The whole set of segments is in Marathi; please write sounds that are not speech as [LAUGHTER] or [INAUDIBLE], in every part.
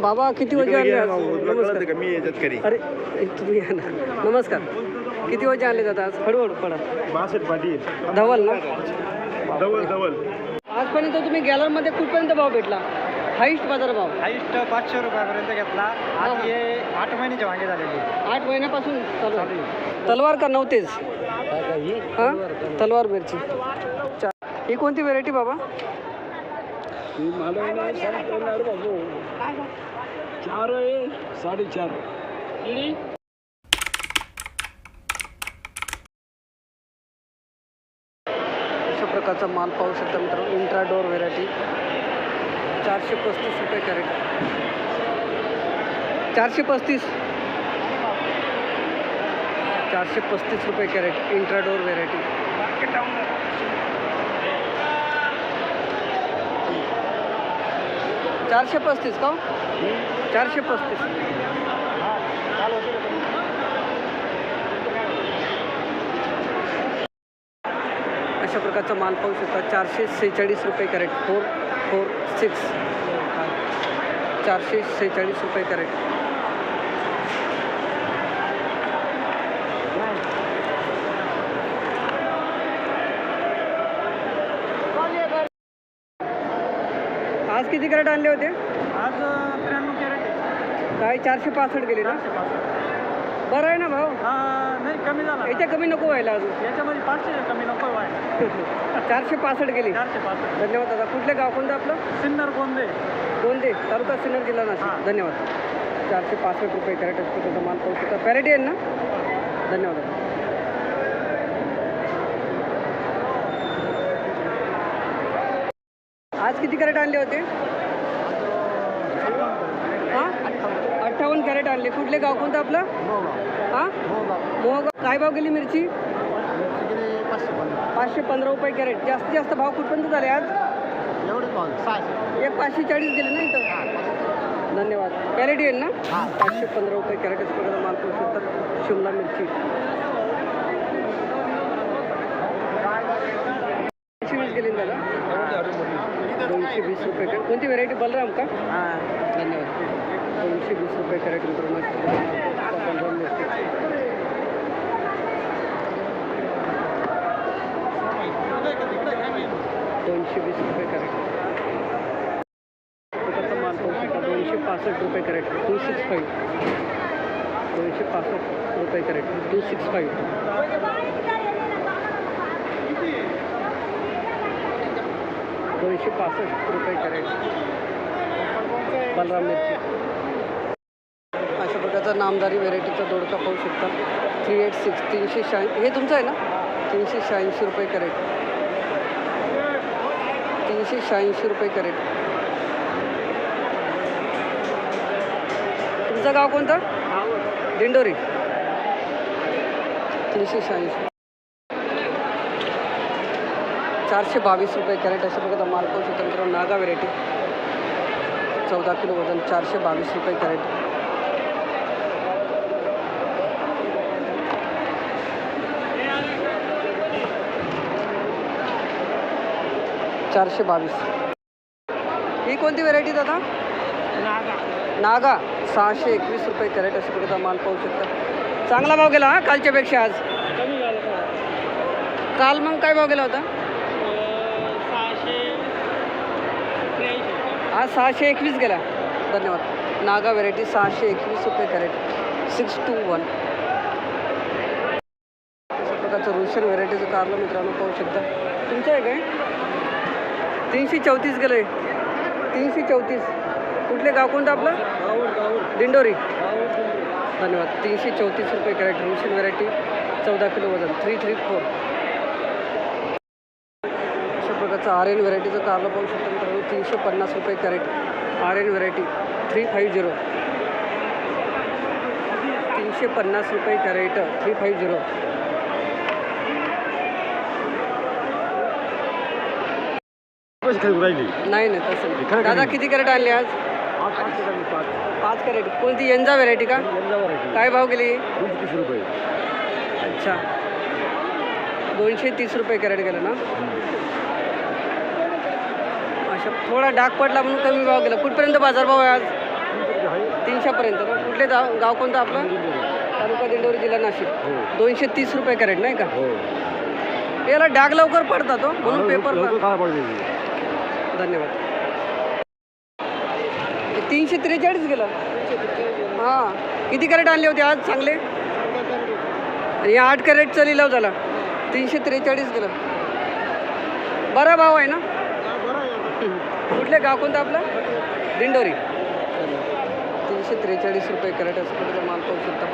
बाबा किती वजे आणले आज? तुला नमस्कार. कळतं का मी याच्यात करी? अरे तुम्ही या ना. नमस्कार. किती वजे आणले जातात आज? हळूहळू पडा. बासष्ट धवल ना? डबल डबल आजपर्यंत तुम्ही गॅलरमध्ये कुठपर्यंत भाव भेटला? हाईस्ट बाजार भाव? हाईस्ट पाचशे रुपयापर्यंत घेतला. आज हे. आठ महिन्याचे वांगे झालेले आठ महिन्यापासून चालू आहे. तलवार का नव्हतेच? हां? तलवार मिरची. चा ही कोणती व्हेरायटी बाबा? चार आहे साडेचार. अशा प्रकारचा माल पाहू शकता मित्रांनो इंट्राडोर व्हेरायटी चारशे पस्तीस रुपये कॅरेट चारशे पस्तीस. चारशे पस्तीस रुपये कॅरेट इंट्राडोर व्हेरायटी चारशे पस्तीस का? चारशे पस्तीस. अशा प्रकारचा माल पाहू शकता. चारशे सेहेचाळीस रुपये कॅरेट. Four four six. चारशे सेहेचाळीस रुपये कॅरेट आज किती कॅरेट आणले होते? आज त्र्याण्णव कॅरेट काय चारशे पासष्ट गेले ना? बरं आहे ना भाऊ? हा नाही कमी झाला. याच्या कमी नको व्हायला अजून. याच्यामध्ये पाचशे कमी नको व्हाय [LAUGHS] चारशे पासष्ट गेली. चारशे पाच धन्यवाद दादा. कुठले गाव कोणतं आपलं? सिन्नर गोंदे. दोन दे तालुका सिन्नर जिल्हा हां. नाशिक धन्यवाद. चारशे पासष्ट रुपये कॅरेट असतो त्याचा माल पाहू शकता. पॅरेटी आहे ना? धन्यवाद दादा. आज किती कॅरेट आणले होते हां अठ्ठावन्न कॅरेट आणले. कुठले गाव कोणतं आपलं? हां? मोहगाव. काय भाव गेली मिरची? पाचशे पंधरा रुपये कॅरेट. जास्तीत जास्त भाव कुठपर्यंत झाले आज? एक पाचशे चाळीस गेले ना इथं? धन्यवाद. कॅरेट येईल ना? पाचशे पंधरा रुपये कॅरेट असं माल करू शकतात. शिमला मिरची. दोनशे वीस गेली दादा? दोनशे वीस रुपये कोणती व्हेरायटी बलराम का? धन्यवाद. दोनशे वीस रुपये कॅरेट मित्रांनो दोनशे वीस रुपये कॅरेट प्रकारचा माल पाहू शकता दोनशे पासष्ट रुपये कॅरेट टू सिक्स फाईव्ह. दोनशे पासष्ट रुपये कॅरेट टू सिक्स फाईव्ह. दोनशे पासष्ट रुपये कॅरेट बलराम मिरची. अशा नामदारी व्हेरायटीचा दोडका पाहू शकता. थ्री एट सिक्स तीनशे शहाऐंशी हे तुमचं आहे ना? तीनशे शहाऐंशी रुपये करेट. तीनशे शहाऐंशी रुपये करेट. तुमचं गाव कोणतं? दिंडोरी. तीनशे शहाऐंशी. चारशे बावीस रुपये कॅरेट अशा प्रकारचा माल पाहू शकतो मित्रांनो नागा व्हेरायटी. चौदा किलो वजन चारशे बावीस रुपये कॅरेट. चारशे बावीस. ही कोणती व्हेरायटी दादा? नागा. सहाशे एकवीस रुपये कॅरेट अशा प्रकारचा माल पाहू शकता. चांगला भाव गेला हा कालच्यापेक्षा आज? काल मग काय भाव गेला होता? आज सहाशे एकवीस गेला. धन्यवाद. नागा व्हेरायटी सहाशे एकवीस रुपये कॅरेट. Six to one. अशा प्रकारचं रुशन व्हेरायटीचं कारलं मित्रांनो पाहू शकता. तुमचं आहे काय? तीनशे चौतीस गेलं आहे तीनशे चौतीस. कुठले गाव कोणतं आपलं? दिंडोरी. धन्यवाद. तीनशे चौतीस रुपये कॅरेट. रुशन व्हरायटी चौदा किलो वजन. थ्री थ्री फोर अशा प्रकारचं आर एन व्हरायटीचं कारलं पाहू शकतो मित्रांनो. तीनशे पन्नास रुपये crate. R N variety three five zero तीनशे पन्नास रुपये कॅरेट. थ्री फाईव्ह झिरो राहिली नाही नाही तसं नाही. दादा किती कॅरेट आणले आज? पाच कॅरेट कोणती? यंजा व्हेरायटी का? काय भाव गेली? तीस रुपये. अच्छा. दोनशे तीस रुपये कॅरेट गेलं ना? अशा थोडा डाग पडला म्हणून कमी भाव गेला. कुठपर्यंत बाजारभाव आहे आज? तीनशेपर्यंत ना? कुठले गाव गाव कोणतं आपलं? तालुका दिंडोरी जिल्हा नाशिक. हो. दोनशे तीस रुपये कॅरेट नाही का? हो. याला डाग लवकर पडतात हो म्हणून पेपर लवकर धन्यवाद. तीनशे त्रेचाळीस गेलं. हां. किती कॅरेट आणले होते आज चांगले? आणि या आठ कॅरेटचा लिलाव झाला. तीनशे त्रेचाळीस गेलं. बरा भाव आहे ना? कुठले? गाव कोणतं आपलं? दिंडोरी. तीनशे त्रेचाळीस रुपये कॅरेट असं कुठं माल पाहू शकता.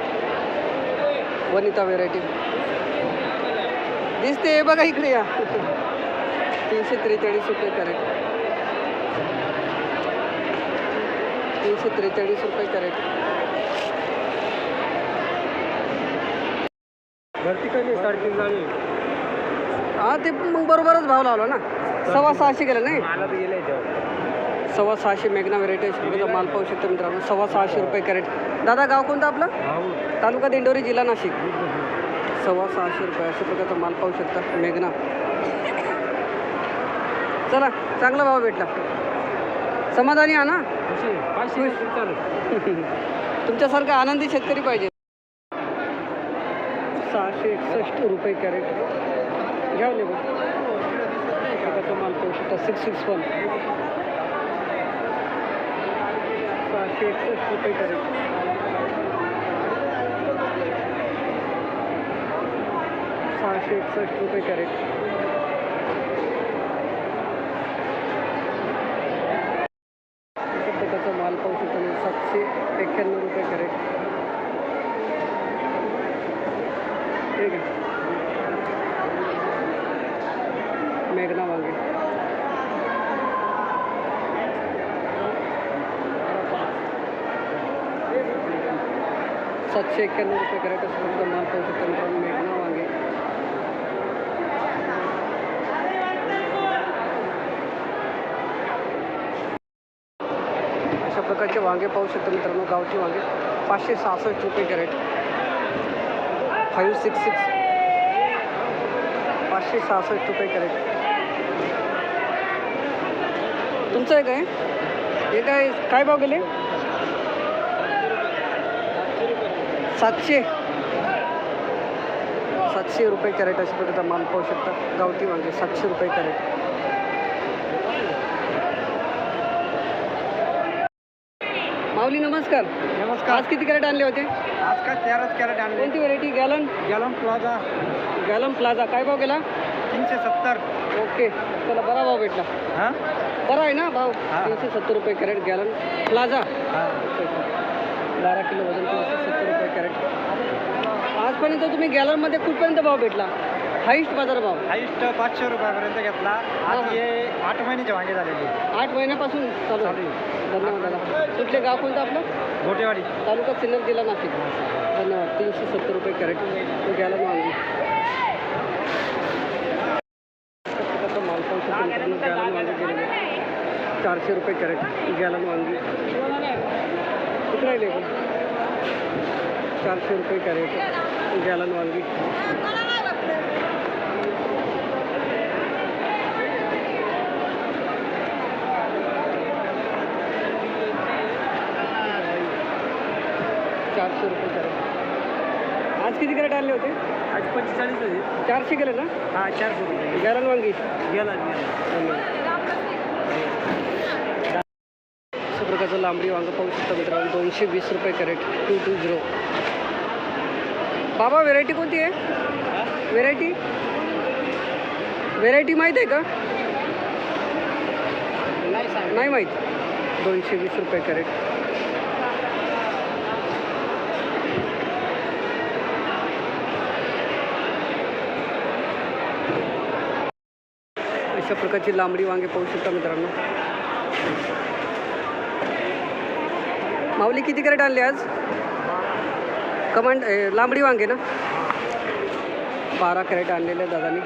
वनिता व्हेरायटी दिसते बघा इकडे या. तीनशे त्रेचाळीस रुपये कॅरेट. तीनशे त्रेचाळीस रुपये कॅरेट. भरती कमी साडेतीन झाली? हा ते मग बरोबरच भाव लावला ना. सव्वा सहाशे गेलं नाही? सव्वा सहाशे मेघना व्हेरायटी माल पाहू शकतो मित्रांनो. सव्वा सहाशे रुपये कॅरेट. दादा गाव कोणतं आपलं? तालुका दिंडोरी जिल्हा नाशिक. सव्वा सहाशे रुपये. अशा प्रकारचा माल पाहू शकता मेघना. चला चांगला भाव भेटला. समाधानी आहे ना [LAUGHS] तुमच्यासारखा आनंदी शेतकरी पाहिजे. सहाशे एकसष्ट रुपये कॅरेट. घ्या ले प्रकारचा माल पाहू शकता सिक्स सिक्स वन सहाशे एकसष्ट रुपये कॅरेट. सहाशे एकसष्ट रुपये कॅरेट अशा प्रकारचा माल पाहू शकता तुम्ही. सातशे एक्क्याण्णव रुपये कॅरेट ठीक आहे मेघना वांगे सातशे एक्क्याण्णव रुपये कॅरेट असं फक्त माल पाहू शकता मित्रांनो मेघना वांगे अशा प्रकारचे वांगे पाहू शकता मित्रांनो गावचे वांगे. पाचशे सहासष्ट रुपये कॅरेट. Five six six. पाचशे सहासष्ट रुपये कॅरेट. तुमचं आहे. काय हे काय काय भाव गेले? सातशे. सातशे रुपये कॅरेट अशा प्रकारचा माल पाहू शकता. गावठी वांगे सातशे रुपये कॅरेट. माऊली नमस्कार. नमस्कार. आज किती कॅरेट आणले होते? आज काय तेराच कॅरेट आणले. कोणती व्हरायटी गॅलन? गॅलम प्लाझा. गॅलन प्लाझा. काय भाव गेला? तीनशे सत्तर. ओके. चला बरा भाव भेटला. हां? बरा आहे ना भाव. तीनशे सत्तर रुपये कॅरेट गॅलन प्लाझा. बारा किलो वजन तीनशे सत्तर रुपये कॅरेट आजपर्यंत तुम्ही गॅलनमध्ये कुठपर्यंत भाव भेटला? हाईस्ट बाजार भाव? हाईस्ट पाचशे रुपयापर्यंत घेतला. आज हे. आठ महिन्याचे वांगे झालेले आठ महिन्यापासून चालू आहे. धन्यवाद दादा. कुठले गाव कोणतं आपलं? गोटेवाडी. तालुका सिन्नर जिल्हा नाशिक. धन्यवाद. तीनशे सत्तर रुपये कॅरेट. तो गॅलन वांगी गॅलन वांगी गेलेले चारशे रुपये कॅरेट. गॅलन वांगी कुठे राहिले चारशे रुपये कॅरेट. गॅलन वांगी चारशे रुपये कॅरेट. आज किती कॅरेट आणले होते? आज पंचेचाळीस होते. चारशे गेले ना हां चारशे रुपये. गॅलन वांगी गेला धन्यवाद अशा प्रकारचं लांबडी वांगं पाहू शकता मित्रांनो. दोनशे वीस रुपये कॅरेट टू टू झिरो बाबा व्हेरायटी कोणती आहे? व्हेरायटी व्हेरायटी माहीत आहे का? नाही माहीत. दोनशे वीस रुपये कॅरेट. अशा प्रकारची लांबडी वांगे पाहू शकता मित्रांनो. माऊली किती कॅरेट आणले आज? कमांड ए, लांबडी वांगे ना? बारा कॅरेट आणलेले दादानी.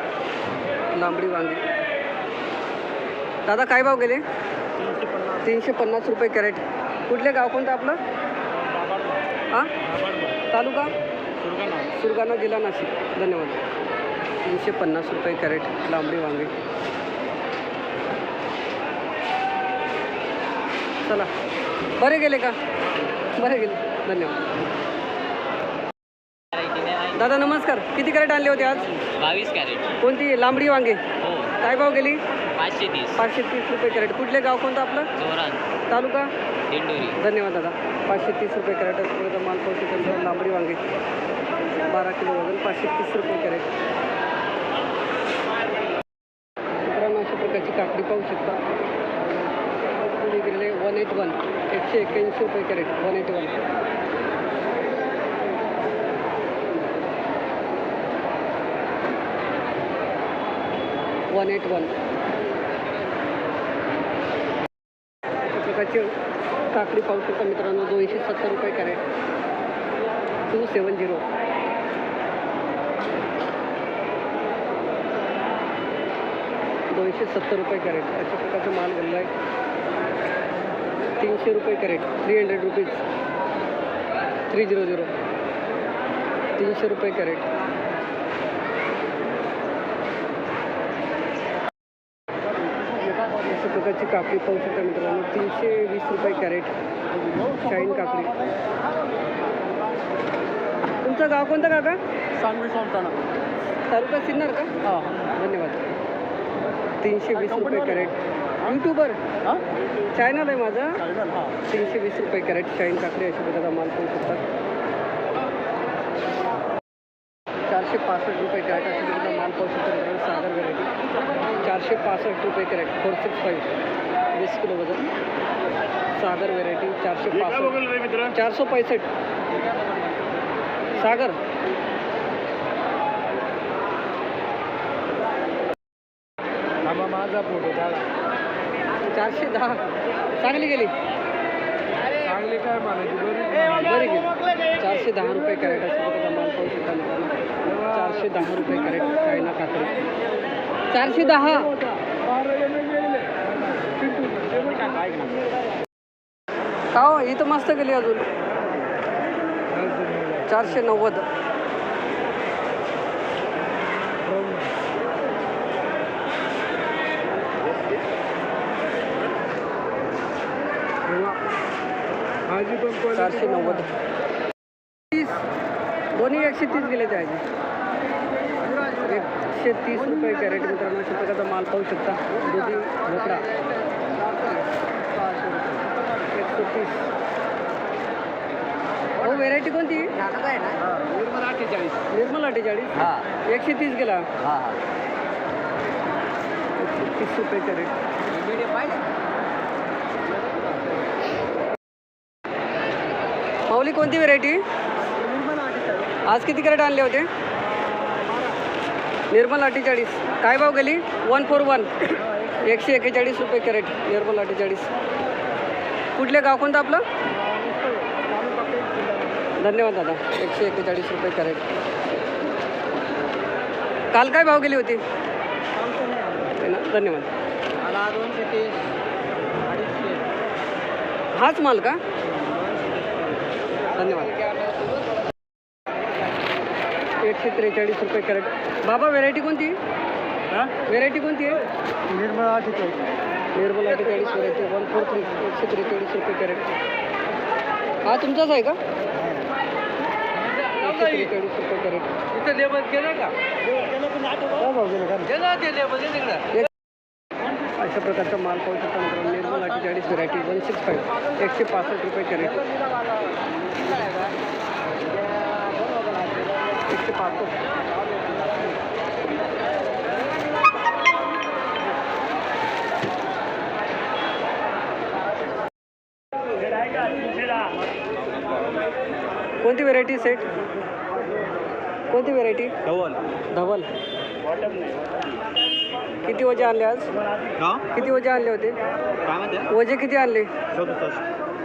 लांबडी वांगे. दादा काय भाव गेले? तीनशे पन्नास रुपये कॅरेट. कुठले गाव कोणतं आपलं? हां? तालुका? सुरगाणा जिल्हा नाशिक. धन्यवाद. तीनशे पन्नास रुपये कॅरेट लांबडी वांगे. चला. बरे गेले का? बरे गेले. धन्यवाद. दादा नमस्कार. किती कॅरेट आणले होते आज? बावीस कॅरेट. कोणती? लांबडी वांगे. हो. काय भाव गेली? पाचशे तीस. पाचशे तीस रुपये कॅरेट. कुठले गाव कोणतं आपलं? जोरान तालुका? दिंडोरी. धन्यवाद दादा. पाचशे तीस रुपये कॅरेट असतो. माल शकाल लांबडी वांगे. बारा किलो वजन पाचशे तीस रुपये कॅरेट. मित्रांनो अशा प्रकारची काकडी पाहू शकता. गेलेले वन एट वन एकशे एक्क्याऐंशी रुपये crate. One eight one one eight one प्रकारची काकडी पाहू शकता मित्रांनो दोनशे सत्तर रुपये कॅरेट. टू सेवन झिरो दोनशे सत्तर रुपये कॅरेट. अशा प्रकारचा माल गेलेला आहे तीनशे रुपये crate. Three hundred rupees three zero zero तीनशे रुपये कॅरेट अशा प्रकारची काकडी पाहू शकता मित्रांनो. तीनशे वीस रुपये कॅरेट शाईन काकडी तुमचं गाव कोणतं काका? सांगवी सोडताना तालुका सिन्नर का? हां. धन्यवाद. तीनशे वीस रुपये कॅरेट. युट्यूबर हां? चॅनल आहे माझं. हां. तीनशे वीस रुपये कॅरेट शाईन काकडी अशा प्रकारचा माल पाहू शकतात चारशे पासष्ट रुपये कॅरेट अशा प्रकारचा माल पाहू शकता. मित्रांनो सागर व्हेरायटी चारशे पासष्ट रुपये कॅरेट फोर सिक्स फाईव्ह वीस किलो वजन सागर व्हेरायटी चारशे पासष्ट मित्र? चारशे पैसष्ट सागर। थांबा माझा फोटो काढा चारशे दहा चांगली गेली चांगली काय म्हणायची बरी गेली चारशे दहा रुपये कॅरेट अशा प्रकारचा माल पाहू शकता मित्रांनो चारशे दहा रुपये कॅरेट चायना काकडी चारशे दहा. का हो इथं मस्त गेली अजून. चारशे नव्वद. पण चारशे नव्वद. तीस. दोन्ही एकशे तीस गेले त्याचे एकशे तीस रुपये कॅरेट मित्रांनो अशा प्रकारचा माल पाहू शकता. दुधी भोपळा. एकशे तीस. हो व्हेरायटी कोणती? निर्मल अठ्ठेचाळीस. निर्मल अठ्ठेचाळीस हां. एकशे तीस गेला. हां एकशे तीस रुपये कॅरेट. माऊली कोणती व्हेरायटी आज किती कॅरेट आणले होते? निर्मल अठ्ठेचाळीस. काय भाव गेली? One four one. एकशे एक्केचाळीस रुपये कॅरेट. निर्मल अठ्ठेचाळीस. कुठले गाव कोणतं आपलं? धन्यवाद दादा. एकशे एक्केचाळीस रुपये कॅरेट. काल काय भाव गेली होती? धन्यवाद. हाच माल का? धन्यवाद. एकशे त्रेचाळीस रुपये कॅरेट. बाबा व्हेरायटी कोणती? व्हेरायटी कोणती आहे? निर्मल अठ्ठेचाळीस. निर्मल अठ्ठेचाळीस व्हेरायटी वन फोर थ्री एकशे त्रेचाळीस रुपये कॅरेट. हा तुमचाच आहे का? लेबल तिकडं. अशा प्रकारचा माल पाहू शकता मित्रांनो. निर्मल अठ्ठेचाळीस व्हेरायटी वन सिक्स फाईव्ह एकशे पासष्ट रुपये कॅरेट. कोणती व्हेरायटी सेट कोणती व्हेरायटी डबल धवल. किती वजे आणले आज? किती वजे आणले होते? वजे किती आणले?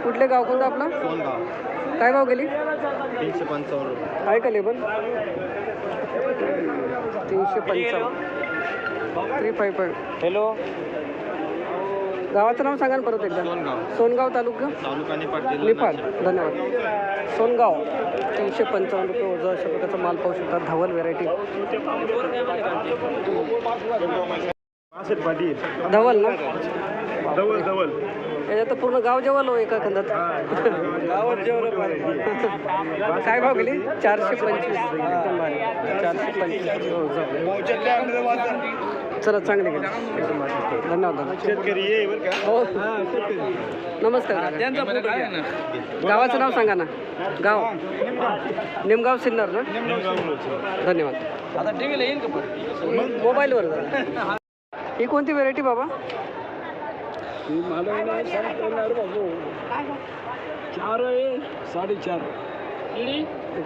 कुठले गाव कोणतं आपलं? सोनगाव काय भाव गेली? तीनशे पंचावन्न रुपये. आहे का लेबल? तीनशे पंचावन्न. थ्री फाईव्ह फाईव्ह हॅलो गावाचं नाव सांगा ना परत एकदा. सोनगाव. सोनगाव तालुका तालुका निपाट जिल्हा निफाड. धन्यवाद. सोनगाव. तीनशे पंचावन्न रुपये ओझं अशा प्रकारचा माल पाहू शकता. धवल व्हेरायटी धवल ना? डबल डबल याच्यात तर पूर्ण गाव जेवलो एका खंदात गावात जेवलं काय भाव गेली? चारशे पंचवीस. चारशे पंचवीस. हो. चला चांगले गेले. धन्यवाद दादा. शेतकरी ये बरं का? हो. नमस्कार गावाचं नाव सांगा ना. गाव. निमगाव सिन्नर ना? धन्यवाद. आता टीव्हीला येईल का पण मोबाईलवर. [LAUGHS] ही कोणती व्हेरायटी बाबा? चार आहे साडेचार.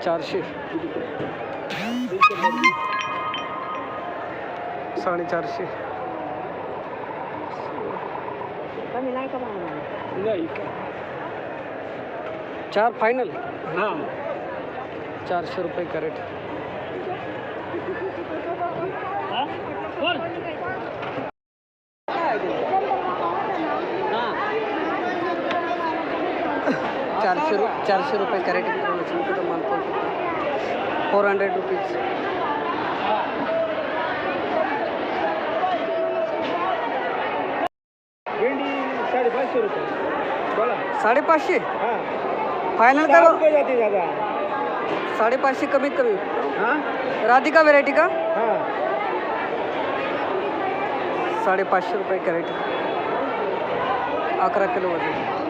चारशे. साडेचारशे. नाही चार फायनल हां. चारशे रुपये कॅरेट. चारशे रुपये कॅरेट मित्रांनो चिंचेचा माल पाहू फोर हंड्रेड रुपीज साडेपाचशे रुपये. बोला. साडेपाचशे? हां. फायनल दादा. साडेपाचशे कमीत कमी. हां? राधिका व्हेरायटी का? हां. साडेपाचशे रुपये कॅरेट. अकरा किलो वजन.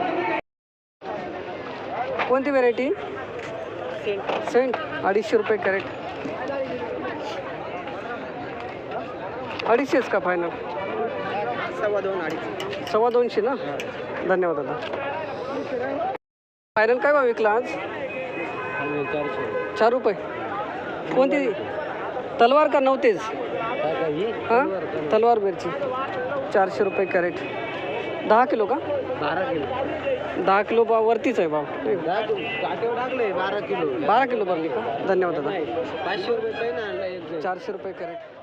कोणती व्हेरायटी सेंट अडीचशे रुपये कॅरेट. अडीचशेच का फायनल सव्वा दोन अडीच. सव्वा दोनशे ना? धन्यवाद दादा. फायनल काय भाव विकला आज? चार रुपये. कोणती? तलवार का नव्हतेच हां? तलवार मिरची. चारशे रुपये कॅरेट. दहा किलो का? बारा किलो. दहा किलो बा वरतीच आहे भाव काटेवर टाकले बारा किलो. बारा किलो भरली का? धन्यवाद दादा. पाचशे रुपये चारशे रुपये कॅरेट.